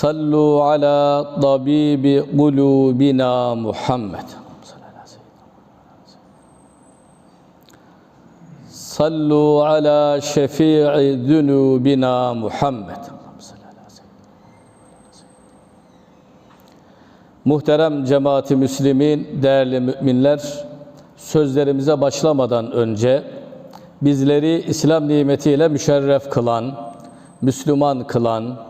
Sallu ala tabibi kulubina Muhammed. Sallu ala şefii zunubina Muhammed. Muhterem cemaati müslimin, değerli müminler, sözlerimize başlamadan önce bizleri İslam nimetiyle müşerref kılan, Müslüman kılan,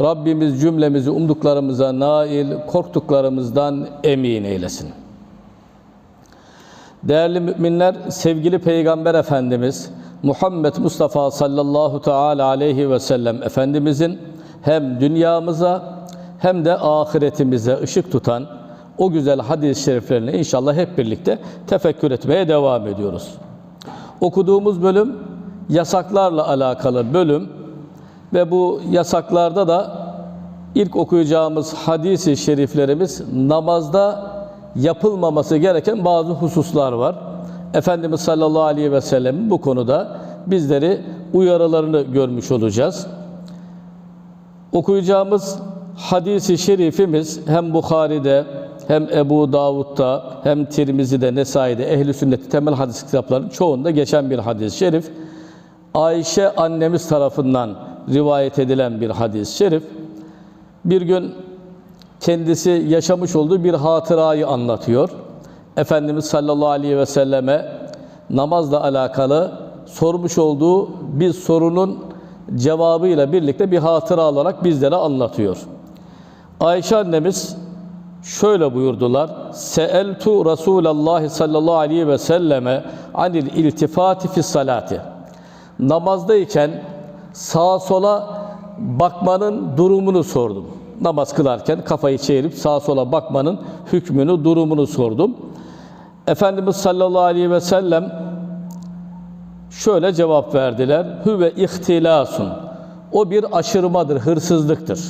Rabbimiz cümlemizi umduklarımıza nail, korktuklarımızdan emin eylesin. Değerli müminler, sevgili Peygamber Efendimiz Muhammed Mustafa sallallahu teala aleyhi ve sellem Efendimizin hem dünyamıza hem de ahiretimize ışık tutan o güzel hadis-i şeriflerini inşallah hep birlikte tefekkür etmeye devam ediyoruz. Okuduğumuz bölüm yasaklarla alakalı bölüm ve bu yasaklarda da ilk okuyacağımız hadis-i şeriflerimiz namazda yapılmaması gereken bazı hususlar var. Efendimiz sallallahu aleyhi ve sellem bu konuda bizleri uyarılarını görmüş olacağız. Okuyacağımız hadisi şerifimiz hem Bukhari'de hem Ebu Davud'da hem Tirmizi'de, Nesai'de, Ehli Sünnet temel hadis kitaplarının çoğunda geçen bir hadis-i şerif. Ayşe annemiz tarafından rivayet edilen bir hadis-i şerif. Bir gün kendisi yaşamış olduğu bir hatırayı anlatıyor. Efendimiz sallallahu aleyhi ve selleme namazla alakalı sormuş olduğu bir sorunun cevabıyla birlikte bir hatıra olarak bizlere anlatıyor. Ayşe annemiz şöyle buyurdular. Seeltu Resulallah sallallahu aleyhi ve selleme anil iltifati fi salati. Namazdayken sağa sola bakmanın durumunu sordum. Namaz kılarken kafayı çevirip sağa sola bakmanın hükmünü, durumunu sordum. Efendimiz sallallahu aleyhi ve sellem şöyle cevap verdiler. Hüve ihtilasun. O bir aşırmadır, hırsızlıktır.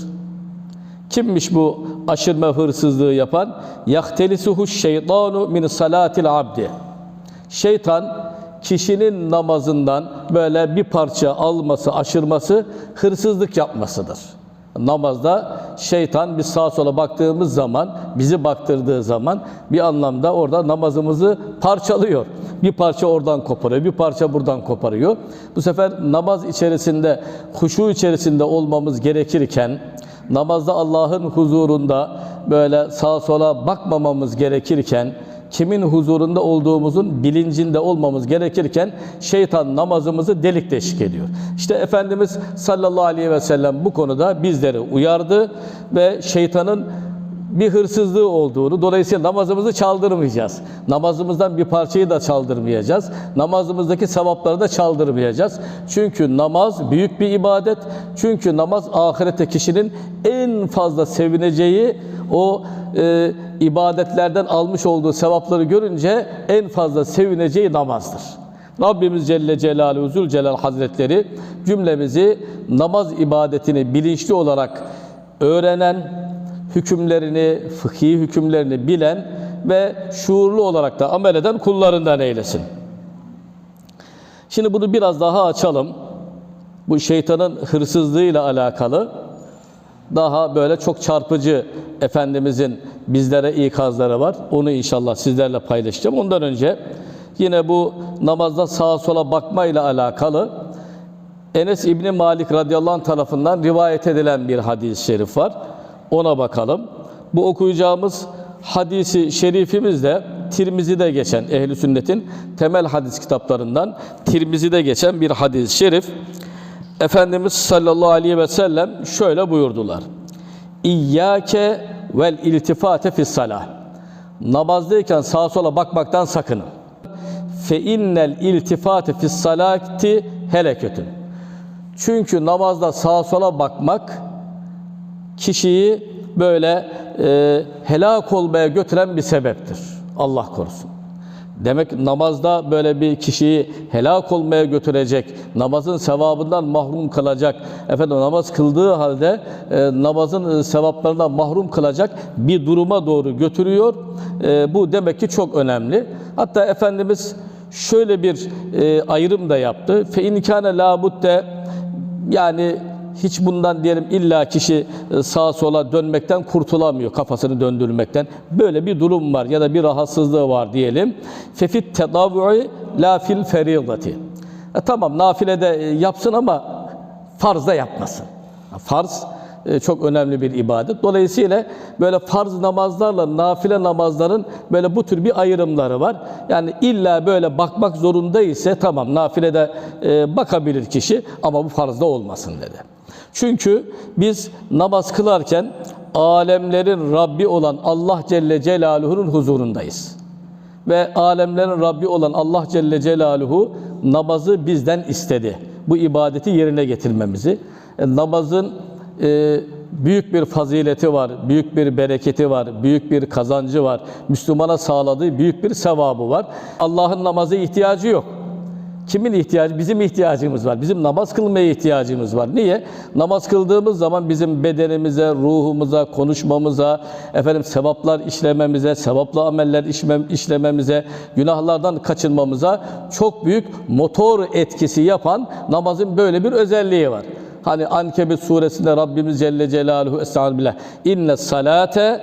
Kimmiş bu aşırma hırsızlığı yapan? Yahtelisuhu şeytanu min salatil abdi. Şeytan kişinin namazından böyle bir parça alması, aşırması hırsızlık yapmasıdır. Namazda şeytan biz sağa sola baktığımız zaman, bizi baktırdığı zaman bir anlamda orada namazımızı parçalıyor. Bir parça oradan koparıyor, bir parça buradan koparıyor. Bu sefer namaz içerisinde, huşu içerisinde olmamız gerekirken, namazda Allah'ın huzurunda böyle sağa sola bakmamamız gerekirken, kimin huzurunda olduğumuzun bilincinde olmamız gerekirken şeytan namazımızı delik deşik ediyor. İşte Efendimiz sallallahu aleyhi ve sellem bu konuda bizleri uyardı ve şeytanın bir hırsızlığı olduğunu, dolayısıyla namazımızı çaldırmayacağız. Namazımızdan bir parçayı da çaldırmayacağız. Namazımızdaki sevapları da çaldırmayacağız. Çünkü namaz büyük bir ibadet. Çünkü namaz ahirette kişinin en fazla sevineceği o e, ibadetlerden almış olduğu sevapları görünce en fazla sevineceği namazdır. Rabbimiz Celle Celaluhu Zülcelal Hazretleri cümlemizi namaz ibadetini bilinçli olarak öğrenen, hükümlerini, fıkhi hükümlerini bilen ve şuurlu olarak da amel eden kullarından eylesin. Şimdi bunu biraz daha açalım. Bu şeytanın hırsızlığıyla alakalı daha böyle çok çarpıcı Efendimizin bizlere ikazları var. Onu inşallah sizlerle paylaşacağım. Ondan önce yine bu namazda sağa sola bakmayla alakalı Enes İbni Malik radıyallahu anh tarafından rivayet edilen bir hadis-i şerif var. Ona bakalım. Bu okuyacağımız hadisi şerifimizde Tirmizi'de geçen ehli sünnetin temel hadis kitaplarından Tirmizi'de geçen bir hadis-i şerif. Efendimiz sallallahu aleyhi ve sellem şöyle buyurdular. İyyâke vel iltifate fis salah. Namazdayken sağa sola bakmaktan sakının. Fe innel iltifate fis salati heleketün. Çünkü namazda sağa sola bakmak kişiyi böyle e, helak olmaya götüren bir sebeptir. Allah korusun. Demek namazda böyle bir kişiyi helak olmaya götürecek, namazın sevabından mahrum kılacak, efendim namaz kıldığı halde e, namazın e, sevaplarından mahrum kılacak bir duruma doğru götürüyor. E, bu demek ki çok önemli. Hatta Efendimiz şöyle bir e, ayrım da yaptı. Fe in kana la budde yani hiç bundan diyelim illa kişi e, sağa sola dönmekten kurtulamıyor, kafasını döndürmekten. Böyle bir durum var ya da bir rahatsızlığı var diyelim. Fefit tedavvui la fil feridati. E, tamam nafilede e, yapsın ama farzda yapmasın. Farz e, çok önemli bir ibadet. Dolayısıyla böyle farz namazlarla nafile namazların böyle bu tür bir ayrımları var. Yani illa böyle bakmak zorunda ise tamam nafilede bakabilir kişi ama bu farzda olmasın dedi. Çünkü biz namaz kılarken alemlerin Rabbi olan Allah Celle Celaluhu'nun huzurundayız. Ve alemlerin Rabbi olan Allah Celle Celaluhu namazı bizden istedi. Bu ibadeti yerine getirmemizi. E, namazın e, büyük bir fazileti var, büyük bir bereketi var, büyük bir kazancı var. Müslümana sağladığı büyük bir sevabı var. Allah'ın namazı ihtiyacı yok. Kimin ihtiyacı? Bizim ihtiyacımız var. Bizim namaz kılmaya ihtiyacımız var. Niye? Namaz kıldığımız zaman bizim bedenimize, ruhumuza, konuşmamıza, efendim sevaplar işlememize, sevaplı ameller işlememize, günahlardan kaçınmamıza çok büyük motor etkisi yapan namazın böyle bir özelliği var. Hani Ankebut suresinde Rabbimiz Celle Celaluhu Estağfirullah. İnne salate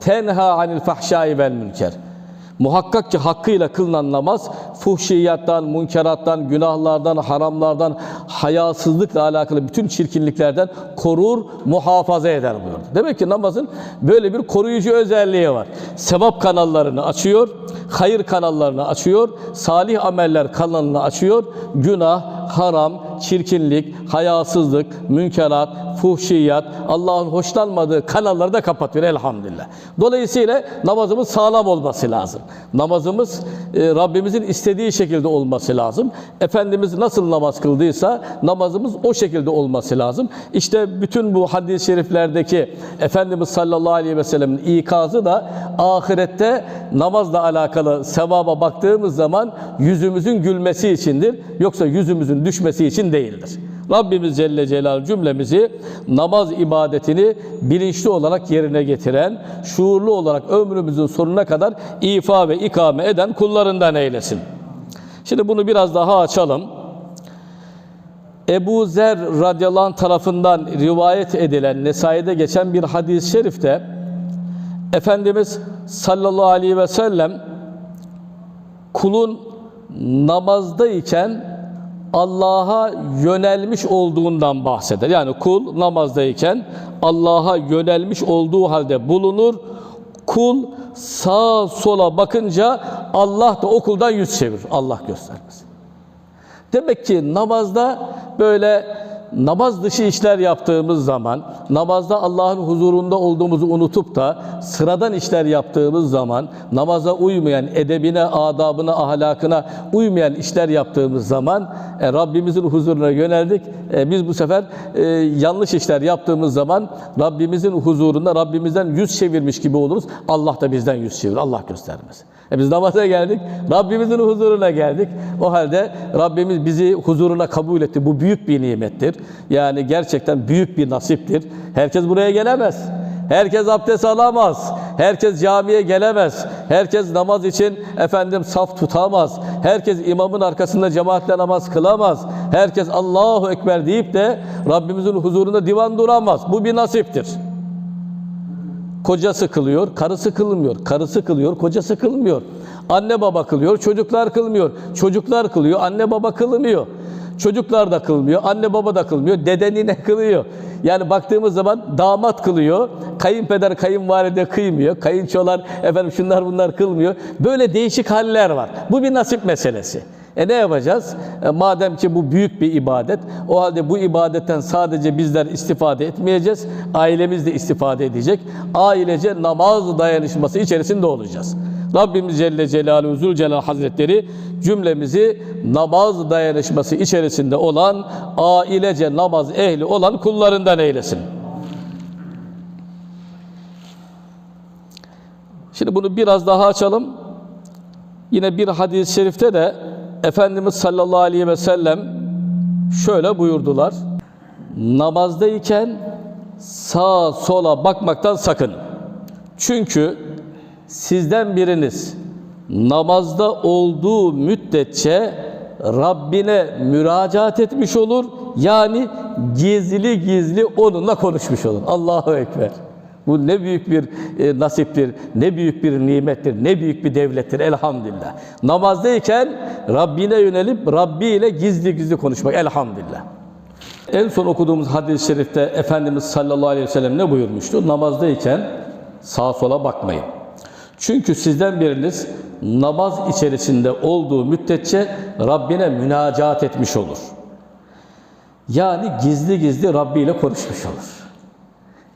tenha anil fahşai vel münker. Muhakkak ki hakkıyla kılınan namaz fuhşiyattan, münkerattan, günahlardan, haramlardan, hayasızlıkla alakalı bütün çirkinliklerden korur, muhafaza eder buyurdu. Demek ki namazın böyle bir koruyucu özelliği var. Sevap kanallarını açıyor, hayır kanallarını açıyor, salih ameller kanalını açıyor, günah, haram, çirkinlik, hayasızlık, münkerat, fuhşiyat, Allah'ın hoşlanmadığı kanalları da kapatıyor elhamdülillah. Dolayısıyla namazımız sağlam olması lazım. Namazımız e, Rabbimizin istediği şekilde olması lazım. Efendimiz nasıl namaz kıldıysa namazımız o şekilde olması lazım. İşte bütün bu hadis-i şeriflerdeki Efendimiz sallallahu aleyhi ve sellemin ikazı da ahirette namazla alakalı sevaba baktığımız zaman yüzümüzün gülmesi içindir. Yoksa yüzümüzün düşmesi için değildir. Rabbimiz Celle Celal cümlemizi namaz ibadetini bilinçli olarak yerine getiren, şuurlu olarak ömrümüzün sonuna kadar ifa ve ikame eden kullarından eylesin. Şimdi bunu biraz daha açalım. Ebu Zer radıyallahu tarafından rivayet edilen Nesai'de geçen bir hadis-i şerifte Efendimiz sallallahu aleyhi ve sellem kulun namazdayken Allah'a yönelmiş olduğundan bahseder. Yani kul namazdayken Allah'a yönelmiş olduğu halde bulunur. Kul sağa sola bakınca Allah da o kuldan yüz çevirir. Allah göstermesin. Demek ki namazda böyle namaz dışı işler yaptığımız zaman, namazda Allah'ın huzurunda olduğumuzu unutup da sıradan işler yaptığımız zaman, namaza uymayan, edebine, adabına, ahlakına uymayan işler yaptığımız zaman e, Rabbimizin huzuruna yöneldik. E, biz bu sefer e, yanlış işler yaptığımız zaman Rabbimizin huzurunda Rabbimizden yüz çevirmiş gibi oluruz. Allah da bizden yüz çevirir. Allah göstermez. E biz namaza geldik. Rabbimizin huzuruna geldik. O halde Rabbimiz bizi huzuruna kabul etti. Bu büyük bir nimettir. Yani gerçekten büyük bir nasiptir. Herkes buraya gelemez. Herkes abdest alamaz. Herkes camiye gelemez. Herkes namaz için efendim saf tutamaz. Herkes imamın arkasında cemaatle namaz kılamaz. Herkes Allahu Ekber deyip de Rabbimizin huzurunda divan duramaz. Bu bir nasiptir. Kocası kılıyor, karısı kılmıyor. Karısı kılıyor, kocası kılmıyor. Anne baba kılıyor, çocuklar kılmıyor. Çocuklar kılıyor, anne baba kılmıyor. Çocuklar da kılmıyor, anne baba da kılmıyor. Dede nine kılıyor. Yani baktığımız zaman damat kılıyor, kayınpeder kayınvalide kıymıyor, kayınçolar efendim şunlar bunlar kılmıyor. Böyle değişik haller var. Bu bir nasip meselesi. E ne yapacağız? E, madem ki bu büyük bir ibadet, o halde bu ibadetten sadece bizler istifade etmeyeceğiz, ailemiz de istifade edecek. Ailece namaz dayanışması içerisinde olacağız. Rabbimiz Celle Celaluhu Zülcelal Hazretleri cümlemizi namaz dayanışması içerisinde olan, ailece namaz ehli olan kullarından eylesin. Şimdi bunu biraz daha açalım. Yine bir hadis-i şerifte de Efendimiz sallallahu aleyhi ve sellem şöyle buyurdular. Namazdayken sağa sola bakmaktan sakın. Çünkü sizden biriniz namazda olduğu müddetçe Rabbine müracaat etmiş olur. Yani gizli gizli onunla konuşmuş olur. Allahu Ekber. Bu ne büyük bir e, nasiptir, ne büyük bir nimettir, ne büyük bir devlettir elhamdülillah. Namazdayken Rabbine yönelip Rabbi ile gizli gizli konuşmak elhamdülillah. En son okuduğumuz hadis-i şerifte Efendimiz sallallahu aleyhi ve sellem ne buyurmuştu? Namazdayken sağa sola bakmayın. Çünkü sizden biriniz namaz içerisinde olduğu müddetçe Rabbine münacaat etmiş olur. Yani gizli gizli Rabbi ile konuşmuş olur.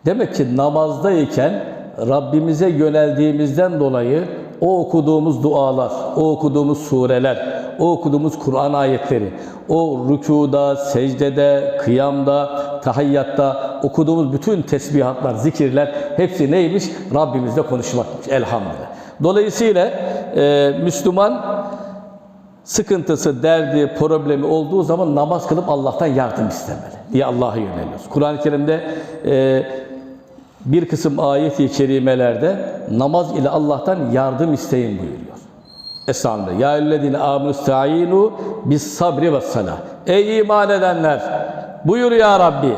Demek ki namazdayken Rabbimize yöneldiğimizden dolayı o okuduğumuz dualar, o okuduğumuz sureler, o okuduğumuz Kur'an ayetleri, o rükuda, secdede, kıyamda, tahiyyatta okuduğumuz bütün tesbihatlar, zikirler hepsi neymiş? Rabbimizle konuşmakmış elhamdülillah. Dolayısıyla e, Müslüman sıkıntısı, derdi, problemi olduğu zaman namaz kılıp Allah'tan yardım istemeli diye Allah'a yöneliyoruz. Kur'an-ı Kerim'de e, bir kısım ayet-i kerimelerde namaz ile Allah'tan yardım isteyin buyuruyor. Estağfirullah. Ya eyyühellezine amenu ista'inu bis sabri ve salah. Ey iman edenler buyur ya Rabbi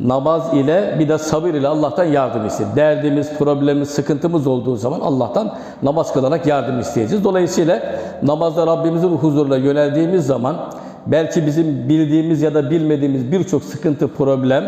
namaz ile bir de sabır ile Allah'tan yardım isteyin. Derdimiz, problemimiz, sıkıntımız olduğu zaman Allah'tan namaz kılarak yardım isteyeceğiz. Dolayısıyla namazda Rabbimizin huzuruna yöneldiğimiz zaman belki bizim bildiğimiz ya da bilmediğimiz birçok sıkıntı, problem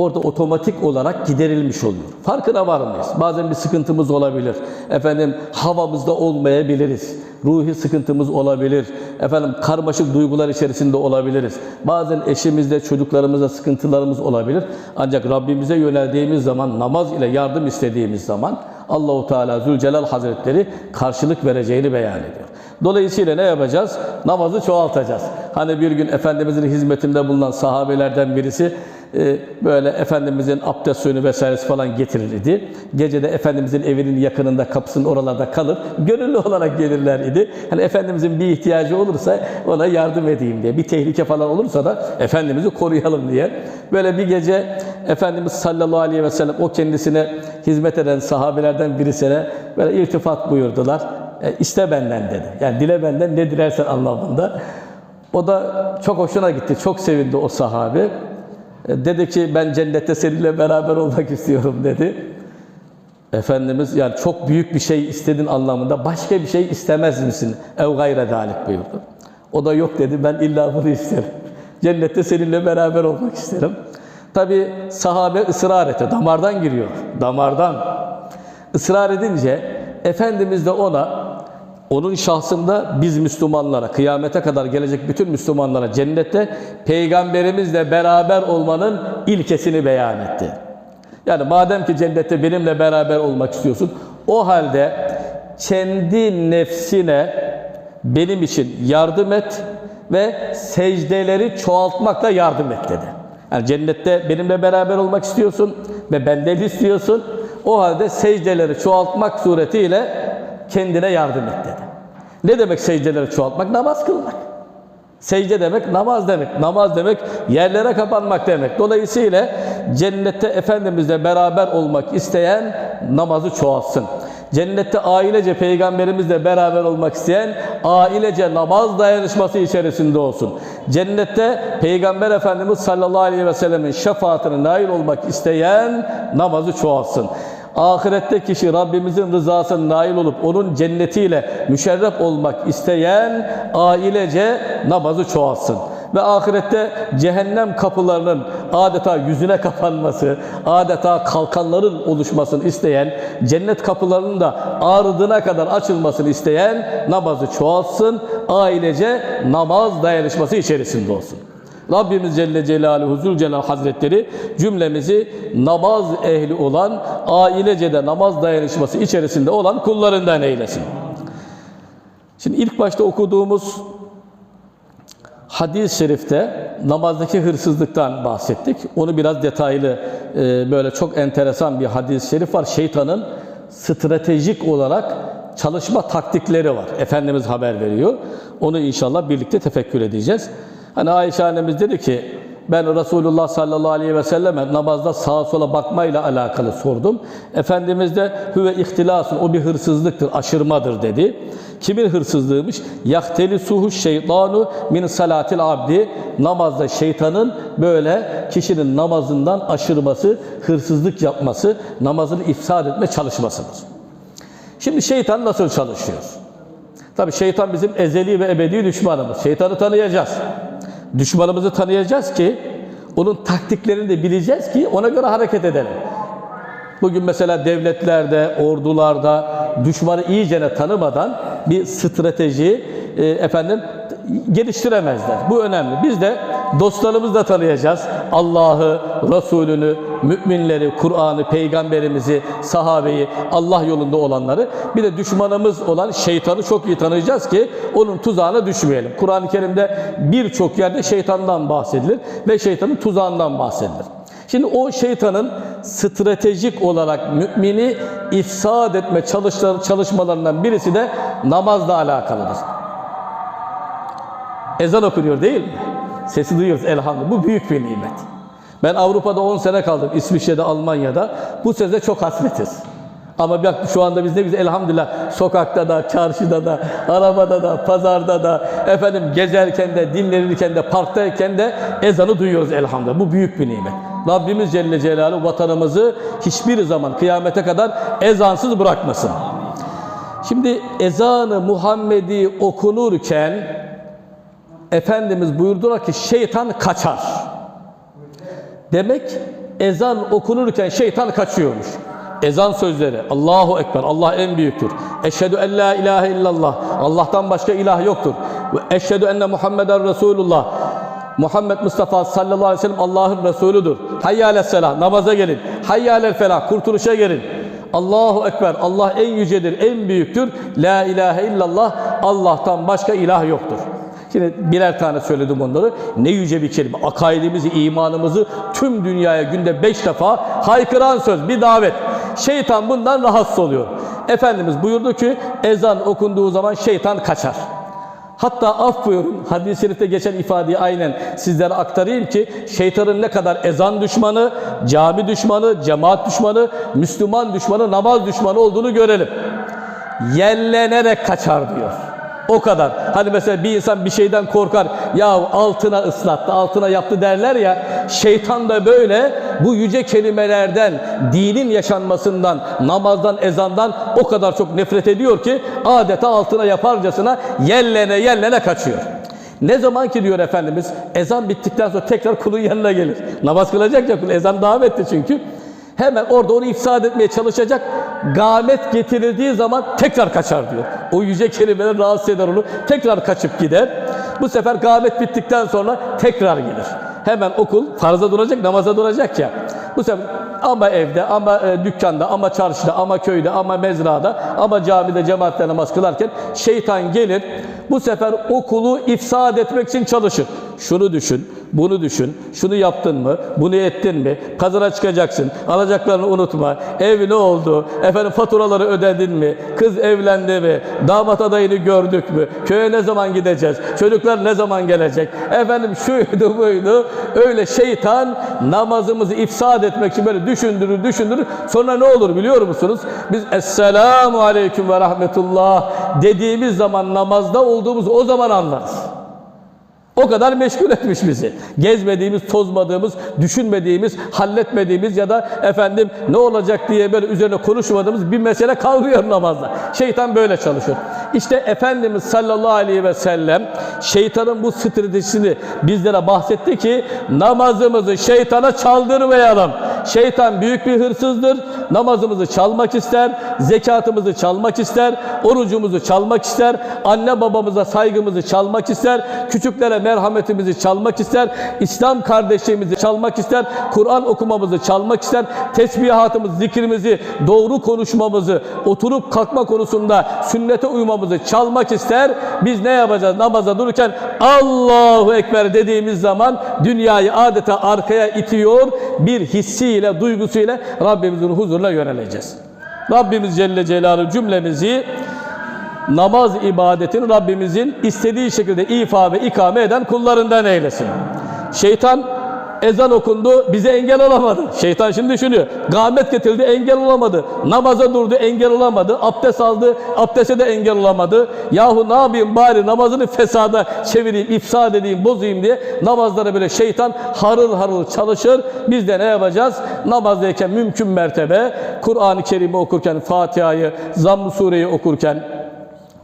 orada otomatik olarak giderilmiş oluyor. Farkına var mıyız? Bazen bir sıkıntımız olabilir. Efendim havamızda olmayabiliriz. Ruhi sıkıntımız olabilir. Efendim karmaşık duygular içerisinde olabiliriz. Bazen eşimizde, çocuklarımızda sıkıntılarımız olabilir. Ancak Rabbimize yöneldiğimiz zaman, namaz ile yardım istediğimiz zaman Allahu Teala Zülcelal Hazretleri karşılık vereceğini beyan ediyor. Dolayısıyla ne yapacağız? Namazı çoğaltacağız. Hani bir gün Efendimizin hizmetinde bulunan sahabelerden birisi e, böyle Efendimizin abdest suyunu vesairesi falan getirirdi. Gece de Efendimizin evinin yakınında kapısının oralarda kalır. Gönüllü olarak gelirler idi. Hani Efendimizin bir ihtiyacı olursa ona yardım edeyim diye. Bir tehlike falan olursa da Efendimiz'i koruyalım diye. Böyle bir gece Efendimiz sallallahu aleyhi ve sellem o kendisine hizmet eden sahabelerden birisine böyle iltifat buyurdular. E, iste benden dedi. Yani dile benden ne dilersen anlamında. O da çok hoşuna gitti. Çok sevindi o sahabe. E, Dedi ki ben cennette seninle beraber olmak istiyorum dedi. Efendimiz yani çok büyük bir şey istedin anlamında başka bir şey istemez misin? Ev gayre dalik buyurdu. O da yok dedi ben illa bunu isterim. Cennette seninle beraber olmak isterim. Tabi sahabe ısrar etti. Damardan giriyor. Damardan. Israr edince Efendimiz de ona onun şahsında biz Müslümanlara, kıyamete kadar gelecek bütün Müslümanlara cennette peygamberimizle beraber olmanın ilkesini beyan etti. Yani madem ki cennette benimle beraber olmak istiyorsun, o halde kendi nefsine benim için yardım et ve secdeleri çoğaltmakla yardım et dedi. Yani cennette benimle beraber olmak istiyorsun ve benden istiyorsun. O halde secdeleri çoğaltmak suretiyle kendine yardım et dedi. Ne demek secdeleri çoğaltmak? Namaz kılmak. Secde demek namaz demek. Namaz demek yerlere kapanmak demek. Dolayısıyla cennette Efendimizle beraber olmak isteyen namazı çoğaltsın. Cennette ailece peygamberimizle beraber olmak isteyen ailece namaz dayanışması içerisinde olsun. Cennette peygamber efendimiz sallallahu aleyhi ve sellemin şefaatine nail olmak isteyen namazı çoğaltsın. Ahirette kişi Rabbimizin rızasına nail olup onun cennetiyle müşerref olmak isteyen ailece namazı çoğalsın. ve ahirette cehennem kapılarının adeta yüzüne kapanması, adeta kalkanların oluşmasını isteyen, cennet kapılarının da ardına kadar açılmasını isteyen namazı çoğalsın, ailece namaz dayanışması içerisinde olsun. Rabbimiz Celle Celaluhu Zülcelal Hazretleri cümlemizi namaz ehli olan, ailece de namaz dayanışması içerisinde olan kullarından eylesin. Şimdi ilk başta okuduğumuz hadis-i şerifte namazdaki hırsızlıktan bahsettik. Onu biraz detaylı, e, böyle çok enteresan bir hadis-i şerif var. Şeytanın stratejik olarak çalışma taktikleri var. Efendimiz haber veriyor. Onu inşallah birlikte tefekkür edeceğiz. Hani Ayşe annemiz dedi ki, ben Resulullah sallallahu aleyhi ve selleme namazda sağa sola bakmayla alakalı sordum. Efendimiz de hüve ihtilasın o bir hırsızlıktır, aşırmadır dedi. Kimin hırsızlığıymış? Yahteli suhu şeytanu min salatil abdi. Namazda şeytanın böyle kişinin namazından aşırması, hırsızlık yapması, namazını ifsad etme çalışmasıdır. Şimdi şeytan nasıl çalışıyor? Tabii şeytan bizim ezeli ve ebedi düşmanımız. Şeytanı tanıyacağız. Düşmanımızı tanıyacağız ki onun taktiklerini de bileceğiz ki ona göre hareket edelim. Bugün mesela devletlerde, ordularda düşmanı iyicene tanımadan bir strateji e, efendim geliştiremezler. Bu önemli. Biz de dostlarımızı da tanıyacağız. Allah'ı, Resulünü, müminleri, Kur'an'ı, peygamberimizi, sahabeyi, Allah yolunda olanları. Bir de düşmanımız olan şeytanı çok iyi tanıyacağız ki onun tuzağına düşmeyelim. Kur'an-ı Kerim'de birçok yerde şeytandan bahsedilir ve şeytanın tuzağından bahsedilir. Şimdi o şeytanın stratejik olarak mümini ifsad etme çalışmalarından birisi de namazla alakalıdır. Ezan okunuyor değil mi? Sesi duyuyoruz elhamdülillah. Bu büyük bir nimet. Ben Avrupa'da 10 sene kaldım. İsviçre'de, Almanya'da. Bu sözde çok hasretiz. Ama bak şu anda biz ne güzel elhamdülillah sokakta da, çarşıda da, arabada da, pazarda da, efendim gezerken de, dinlenirken de, parktayken de ezanı duyuyoruz elhamdülillah. Bu büyük bir nimet. Rabbimiz Celle Celaluhu vatanımızı hiçbir zaman kıyamete kadar ezansız bırakmasın. Şimdi ezanı Muhammedi okunurken Efendimiz buyurdular ki şeytan kaçar. Demek ezan okunurken şeytan kaçıyormuş. Ezan sözleri Allahu Ekber Allah en büyüktür. Eşhedü en la ilahe illallah Allah'tan başka ilah yoktur. Ve eşhedü enne Muhammeden Resulullah Muhammed Mustafa sallallahu aleyhi ve sellem Allah'ın Resulüdür. Hayyâle selah namaza gelin. Hayyâle felah kurtuluşa gelin. Allahu Ekber Allah en yücedir en büyüktür. La ilahe illallah Allah'tan başka ilah yoktur. Şimdi birer tane söyledim onları. Ne yüce bir kelime. Akaidimizi, imanımızı tüm dünyaya günde beş defa haykıran söz, bir davet. Şeytan bundan rahatsız oluyor. Efendimiz buyurdu ki ezan okunduğu zaman şeytan kaçar. Hatta af buyurun hadis-i şerifte geçen ifadeyi aynen sizlere aktarayım ki şeytanın ne kadar ezan düşmanı, cami düşmanı, cemaat düşmanı, Müslüman düşmanı, namaz düşmanı olduğunu görelim. Yellenerek kaçar diyor. O kadar. Hani mesela bir insan bir şeyden korkar. Ya altına ıslattı, altına yaptı derler ya. Şeytan da böyle bu yüce kelimelerden, dinin yaşanmasından, namazdan, ezandan o kadar çok nefret ediyor ki adeta altına yaparcasına yellene yellene kaçıyor. Ne zaman ki diyor Efendimiz ezan bittikten sonra tekrar kulun yanına gelir. Namaz kılacak ya kul ezan davetti çünkü. Hemen orada onu ifsad etmeye çalışacak. Gamet getirildiği zaman tekrar kaçar diyor. O yüce kelimeler rahatsız eder onu. Tekrar kaçıp gider. Bu sefer gamet bittikten sonra tekrar gelir. Hemen okul farza duracak, namaza duracak ya. Bu sefer ama evde, ama e, dükkanda, ama çarşıda, ama köyde, ama mezrada, ama camide cemaatle namaz kılarken şeytan gelir. Bu sefer okulu ifsad etmek için çalışır. Şunu düşün, bunu düşün, şunu yaptın mı, bunu ettin mi, kazana çıkacaksın, alacaklarını unutma, ev ne oldu, efendim faturaları ödedin mi, kız evlendi mi, damat adayını gördük mü, köye ne zaman gideceğiz, çocuklar ne zaman gelecek, efendim şuydu buydu, öyle şeytan namazımızı ifsad etmek için böyle düşündürür, düşündürür, sonra ne olur biliyor musunuz? Biz Esselamu Aleyküm ve Rahmetullah dediğimiz zaman namazda olduğumuz o zaman anlarız. O kadar meşgul etmiş bizi. Gezmediğimiz, tozmadığımız, düşünmediğimiz, halletmediğimiz ya da efendim ne olacak diye böyle üzerine konuşmadığımız bir mesele kalmıyor namazda. Şeytan böyle çalışıyor. İşte Efendimiz sallallahu aleyhi ve sellem şeytanın bu stratejisini bizlere bahsetti ki namazımızı şeytana çaldırmayalım. Şeytan büyük bir hırsızdır. Namazımızı çalmak ister, zekatımızı çalmak ister, orucumuzu çalmak ister, anne babamıza saygımızı çalmak ister, küçüklere merhametimizi çalmak ister, İslam kardeşliğimizi çalmak ister, Kur'an okumamızı çalmak ister, tesbihatımızı, zikrimizi, doğru konuşmamızı, oturup kalkma konusunda sünnete uymamızı çalmak ister. Biz ne yapacağız? Namaza dururken Allahu Ekber dediğimiz zaman dünyayı adeta arkaya itiyor, bir hissiyle, duygusuyla Rabbimizin huzuruna yöneleceğiz. Rabbimiz Celle Celaluhu cümlemizi namaz ibadetini Rabbimizin istediği şekilde ifa ve ikame eden kullarından eylesin. Şeytan ezan okundu bize engel olamadı. Şeytan şimdi düşünüyor. Gamet getirdi engel olamadı. Namaza durdu engel olamadı. Abdest aldı abdeste de engel olamadı. Yahu ne yapayım bari namazını fesada çevireyim, ifsad edeyim, bozayım diye namazları böyle şeytan harıl harıl çalışır. Biz de ne yapacağız? Namazdayken mümkün mertebe Kur'an-ı Kerim'i okurken, Fatiha'yı, Zamm-ı Sure'yi okurken,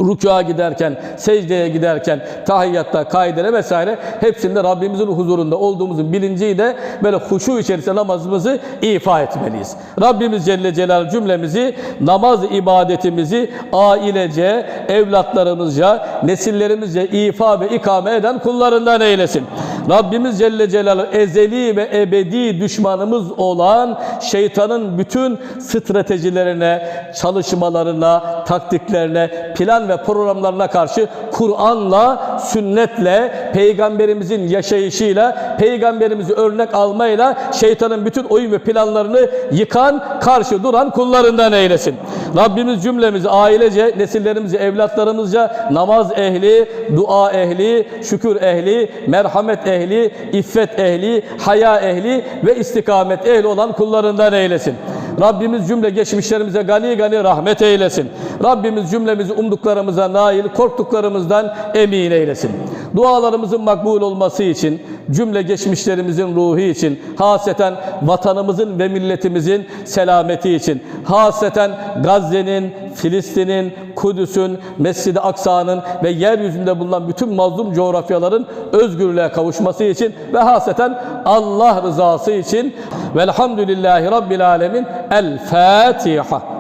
Rükûa giderken, secdeye giderken, tahiyyatta, kaidere vesaire hepsinde Rabbimizin huzurunda olduğumuzun bilinciyle böyle huşu içerisinde namazımızı ifa etmeliyiz. Rabbimiz Celle Celal cümlemizi namaz ibadetimizi ailece, evlatlarımızca, nesillerimizce ifa ve ikame eden kullarından eylesin. Rabbimiz Celle Celaluhu ezeli ve ebedi düşmanımız olan şeytanın bütün stratejilerine, çalışmalarına, taktiklerine, plan ve programlarına karşı Kur'an'la, sünnetle, peygamberimizin yaşayışıyla, peygamberimizi örnek almayla şeytanın bütün oyun ve planlarını yıkan, karşı duran kullarından eylesin. Rabbimiz cümlemizi ailece, nesillerimizi, evlatlarımızca namaz ehli, dua ehli, şükür ehli, merhamet ehli, iffet ehli, haya ehli ve istikamet ehli olan kullarından eylesin. Rabbimiz cümle geçmişlerimize gani gani rahmet eylesin. Rabbimiz cümlemizi umduklarımıza nail, korktuklarımızdan emin eylesin. Dualarımızın makbul olması için, cümle geçmişlerimizin ruhu için, haseten vatanımızın ve milletimizin selameti için, haseten Gazze'nin, Filistin'in, Kudüs'ün, Mescid-i Aksa'nın ve yeryüzünde bulunan bütün mazlum coğrafyaların özgürlüğe kavuşması için ve haseten Allah rızası için velhamdülillahi Rabbil Alemin El Fatiha.